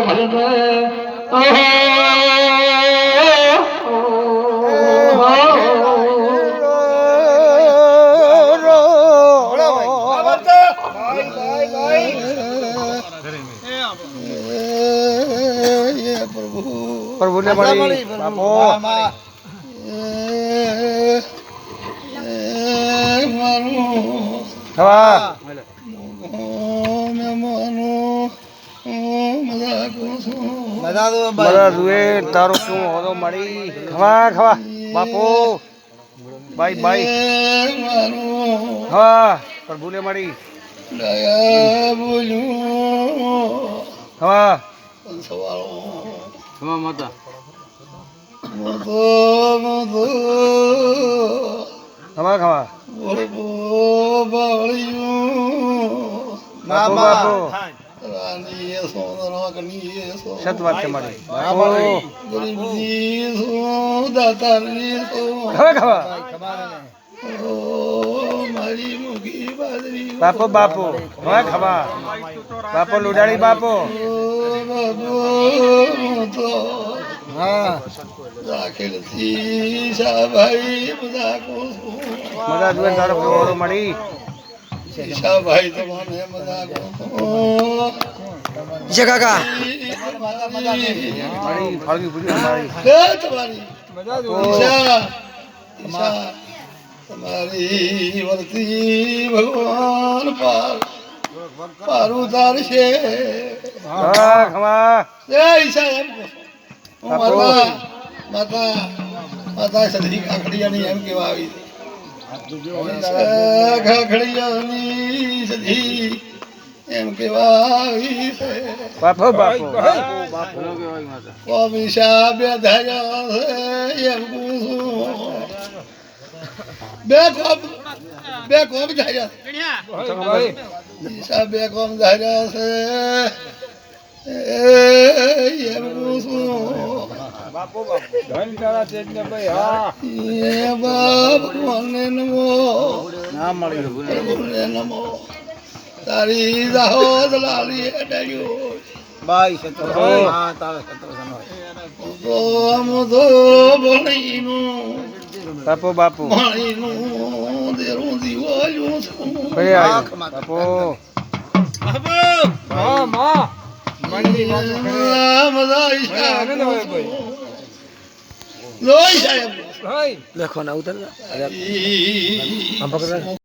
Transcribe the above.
ભજન. પ્રભુને મળી. બાપો. હવા બધા જુએ તારો શું હોદો મળી? ખવા ખવા. બાપો. બાઈ બાઈ ખવા. પ્રભુને મળી. ખવા. ખવા માતા. ખવા ખવા. બાપો બાપો. સત વાત છે મારી. બાપો. ખવા ખવા બાપો બાપો. ખવા ખવા બાપો લુડાડી બાપો. હા મજા જુએ તારો શું હોદો મળી. ભાઈ તમને મજા છે કાકા મળી મળી ફળવી પૂરી મારી ઈશા ઈશા તમારી ભગવાન ખવા જય ઈશા કહો. માતા માતા માતા સધી કાકડિયાની એમ કેવા આવી ઈશા કાકડિયાની એમ કેવા આવી છે. બાપો બાપો. બે ધાર્યા છે એમ શું બે કોમ બે કોમ ધાર્યા છે. બે કોમ ધાર્યા છે છું એ બાપ કોને નમો? પ્રભુને નમો? તારી દાહોદ લાલી અડાડ્યો તો મુધો ભણીનું બાપો બાપો. ભણીનું દેરું દીવાયું છું. ઈશા લો ઈશા એમ લખો ના ઉતર